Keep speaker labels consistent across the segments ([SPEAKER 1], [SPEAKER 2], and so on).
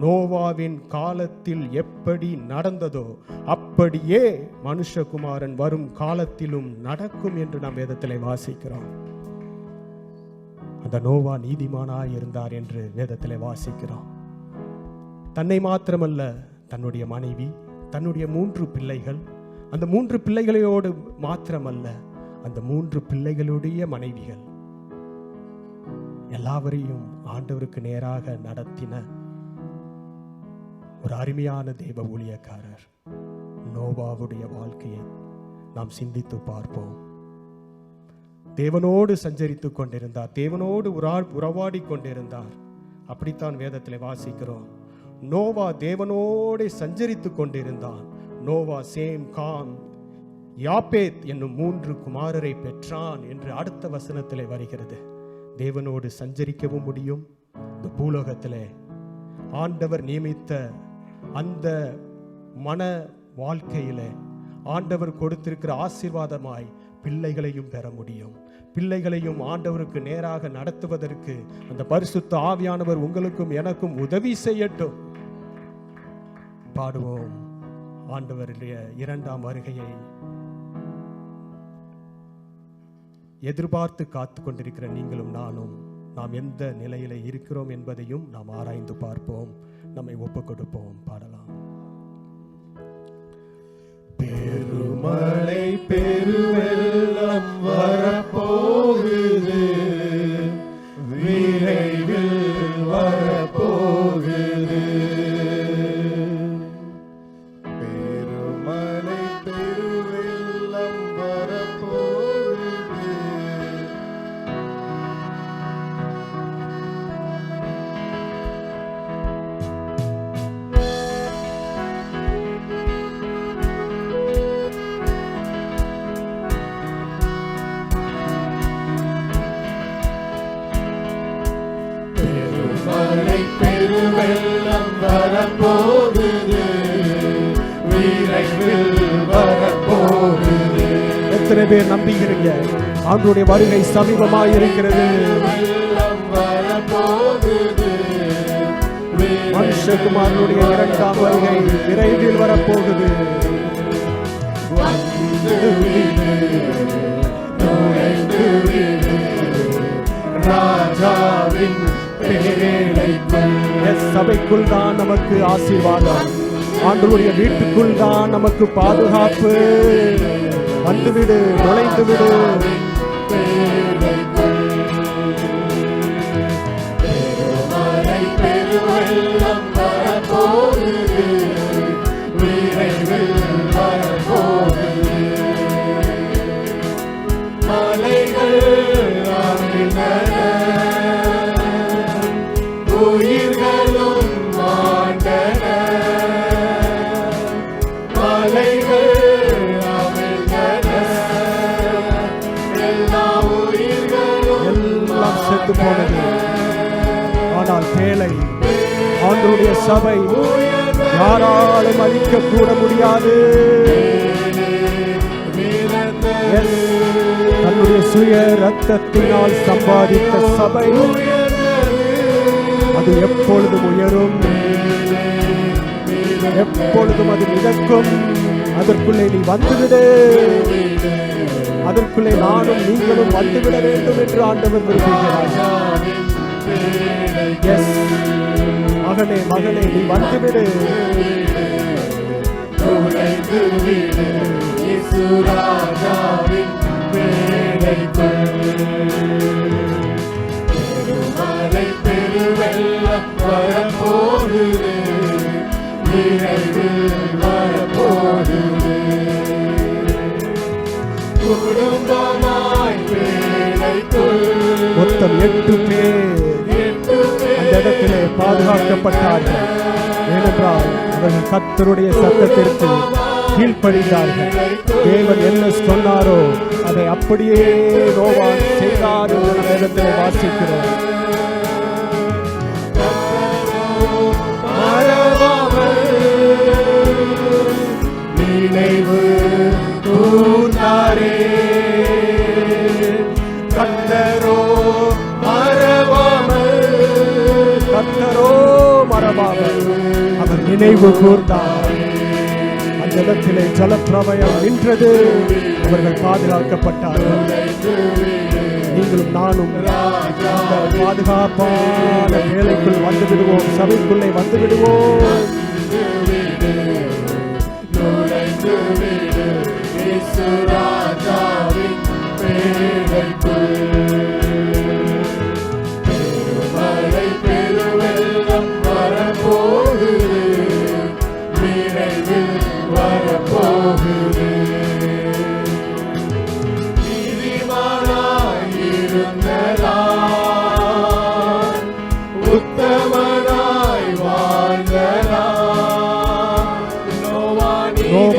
[SPEAKER 1] நோவாவின் காலத்தில் எப்படி நடந்ததோ அப்படியே மனுஷகுமாரன் வரும் காலத்திலும் நடக்கும் என்று நாம் வேதத்தில் வாசிக்கிறோம். அந்த நோவா நீதிமானாய் இருந்தார் என்று வேதத்தில் வாசிக்கிறோம். தன்னை மாத்திரமல்ல தன்னுடைய மனைவி தன்னுடைய மூன்று பிள்ளைகள் அந்த மூன்று பிள்ளைகளோடு மாத்திரமல்ல அந்த மூன்று பிள்ளைகளுடைய மனைவிகள். எல்லாவரையும் ஆண்டவருக்கு நேராக நடத்தின ஒரு அருமையான தெய்வ ஊழியக்காரர். நோவாவுடைய வாழ்க்கையை நாம் சிந்தித்து பார்ப்போம். தேவனோடு சஞ்சரித்து கொண்டிருந்தார். தேவனோடு உரா உறவாடி கொண்டிருந்தார். அப்படித்தான் வேதத்தில் வாசிக்கிறோம். நோவா தேவனோடு சஞ்சரித்துக் கொண்டிருந்தான். Noah same com. யாப்பேத் என்னும் மூன்று குமாரரை பெற்றான் என்று அடுத்த வசனத்திலே வருகிறது. தேவனோடு சஞ்சரிக்கவும் முடியும். இந்த பூலோகத்திலே ஆண்டவர் நியமித்த அந்த மன வாழ்க்கையில ஆண்டவர் கொடுத்திருக்கிற ஆசீர்வாதமாய் பிள்ளைகளையும் பெற முடியும். பிள்ளைகளையும் ஆண்டவருக்கு நேராக நடத்துவதற்கு அந்த பரிசுத்த ஆவியானவர் உங்களுக்கும் எனக்கும் உதவி செய்யட்டும். பாடுவோம். ஆண்டவருடைய இரண்டாம் வருகையை எதிர்பார்த்து காத்து கொண்டிருக்கிற நீங்களும் நானும் நாம் எந்த நிலையில இருக்கிறோம் என்பதையும் நாம் ஆராய்ந்து பார்ப்போம். நம்மை ஒப்பு கொடுப்போம் பாடலாம்.
[SPEAKER 2] பெருமழை பெரு பெருமழை பெருவெள்ளம் வரப்போகுது. விரைவில் வரப்போகுது.
[SPEAKER 1] எத்தனை பேர் நம்புகிறீங்க? ஆண்டுடைய வருகை சமீபமாய் இருக்கிறது மனுஷகுமாரனுடைய இரண்டாம் வருகை விரைவில் வரப்போகுது. சபைக்குள் தான் நமக்கு ஆசீர்வாதம். ஆண்டவருடைய வீட்டுக்குள் தான் நமக்கு பாதுகாப்பு. வந்துவிடு நுழைந்து விடு செத்து போனது ஆனால் பேழை ஆண்டுடைய சபை யாராலும் அழிக்க கூட முடியாது தன்னுடைய சுய ரத்தத்தினால் சம்பாதித்த சபை அது எப்பொழுதும் உயரும். எப்பொழுதும் அது மிதக்கும். அதற்குள்ளே நீ வந்துவிடு. அதற்குள்ளே நானும் நீங்களும் வந்துவிட வேண்டும் என்று ஆண்டவர் விரும்புகிறார். மகனே மகளே நீ வந்துவிடு. மொத்தம் எட்டு பேர் அந்த இடத்திலே பாதுகாக்கப்பட்டார்கள். ஏனென்றால் அவர்கள் கத்தருடைய சத்தத்திற்கு கீழ்ப்படிந்தார்கள். தேவன் என்ன சொன்னாரோ அதை அப்படியே ரோவான் செய்தார் என்று நம்ம இடத்திலே வாசிக்கிறோம்.
[SPEAKER 2] நினைவு கூர்ந்தாரே. மறவாமல் அவர் நினைவு கூர்ந்தார். அந்த இடத்திலே ஜலப்பிரமயம் நின்றது. அவர்கள் பாதுகாக்கப்பட்டார்கள். நீங்களும் நானும் அந்த பாதுகாப்பான வேலைக்குள் வந்து விடுவோம் சபைக்குள்ளே வந்து விடுவோம்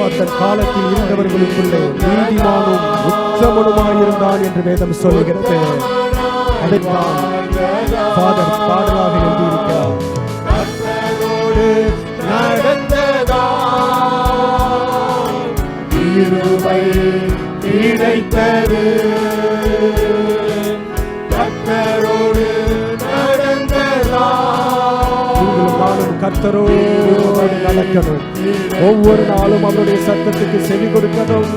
[SPEAKER 1] நோவா
[SPEAKER 2] காலத்தில் இருந்தவர்களுக்குள்ளே நீதிமானும் உச்சமனுமாயிருந்தான் என்று வேதம் சொல்கிறது அதைத்தான் ஃபாதர் பாடலாக எழுதியிருக்கிறார்.
[SPEAKER 1] கர்த்தரோடு நடந்ததால் கிடைத்தது. கர்த்தரோடு
[SPEAKER 2] நடக்கணும் ஒவ்வொரு நாளும் அவருடைய சத்தத்துக்கு செவி கொடுக்கணும்